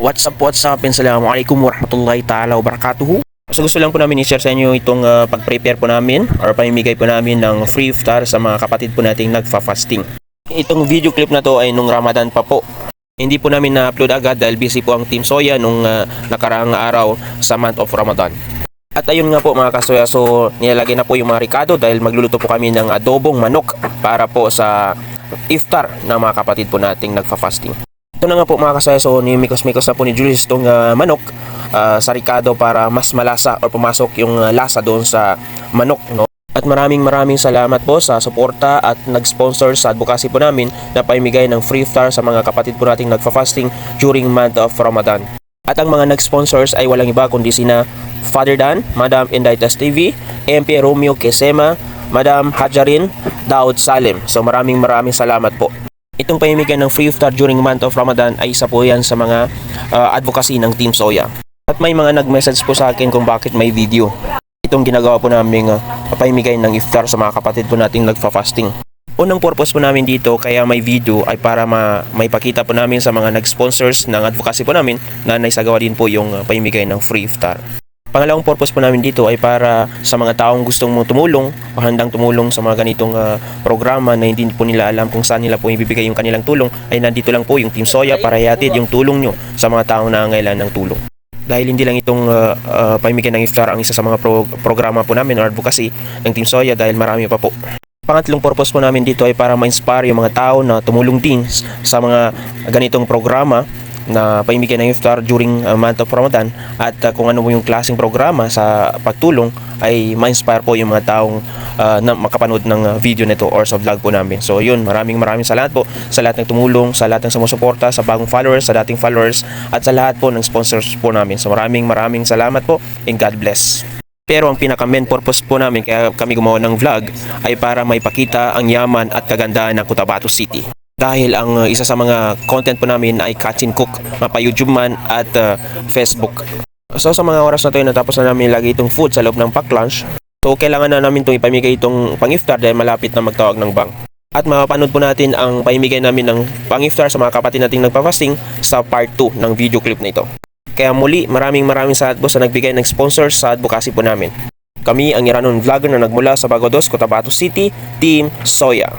What's up, what's up, and Assalamualaikum warahmatullahi ta'ala wabarakatuhu. So gusto lang po namin i-share sa inyo itong uh, pag-prepare po namin or pamimigay po namin ng free iftar sa mga kapatid po nating nagfa-fasting. Itong video clip na to ay nung Ramadan pa po. Hindi po namin na-upload agad dahil busy po ang Team Soya nung uh, nakaraang araw sa month of Ramadan. At ayun nga po mga kasoya, so nilalagay na po yung mga ricado dahil magluluto po kami ng adobong manok para po sa iftar ng mga kapatid po nating nagfa-fasting. Ito na nga po mga kasoya, so nimikos-mikos na po ni Julius itong uh, manok uh, sa ricado para mas malasa or pumasok yung uh, lasa doon sa manok. No? At maraming maraming salamat po sa suporta at nag-sponsor sa advocacy po namin na paimigay ng free iftar sa mga kapatid po nating nagfa-fasting during month of Ramadan. At ang mga nag-sponsors ay walang iba kundi sina Father Dan, Madam Indaitas TV, MP Romeo Kesema, Madam Hajarin, Daud Salim. So maraming maraming salamat po. Itong pamimigay ng free iftar during month of Ramadan ay isa po yan sa mga uh, advocacy ng Team Soya. At may mga nag-message po sa akin kung bakit may video. Itong ginagawa po namin uh, pamimigay ng iftar sa mga kapatid po nating nagfa-fasting. Unang purpose po namin dito kaya may video ay para ma may pakita po namin sa mga nag-sponsors ng advocacy po namin na naisagawa din po yung uh, pamimigay ng free iftar. Pangalawang purpose po namin dito ay para sa mga taong gustong tumulong o handang tumulong sa mga ganitong uh, programa na hindi po nila alam kung saan nila po ibibigay yung kanilang tulong ay nandito lang po yung Team Soya para ihatid yung tulong nyo sa mga taong nangangailan ng tulong. Dahil hindi lang itong uh, uh, pamimigay ng iftar ang isa sa mga pro- programa po namin or advocacy ng Team Soya dahil marami pa po. Pangatlong purpose po namin dito ay para ma-inspire yung mga tao na tumulong din sa mga ganitong programa na paimigay ng iftar during uh, month of Ramadan at uh, kung ano mo yung klaseng programa sa pagtulong ay ma-inspire po yung mga taong uh, na makapanood ng uh, video nito or sa vlog po namin. So yun, maraming maraming salamat po sa lahat ng tumulong, sa lahat ng sumusuporta, sa bagong followers, sa dating followers at sa lahat po ng sponsors po namin. So maraming maraming salamat po and God bless. Pero ang pinaka main purpose po namin kaya kami gumawa ng vlog ay para maipakita ang yaman at kagandahan ng Cotabato City dahil ang uh, isa sa mga content po namin ay Katsin Cook, mapa YouTube man at uh, Facebook. So sa mga oras na to natapos na namin lagi itong food sa loob ng pack lunch. So kailangan na namin itong ipamigay itong pang-iftar dahil malapit na magtawag ng bank. At mapapanood po natin ang paimigay namin ng pang-iftar sa mga kapatid nating nagpa-fasting sa part 2 ng video clip na ito. Kaya muli, maraming maraming salamat po sa nagbigay ng sponsors sa advocacy po namin. Kami ang Iranon vlogger na nagmula sa Bagodos, Cotabato City, Team Soya.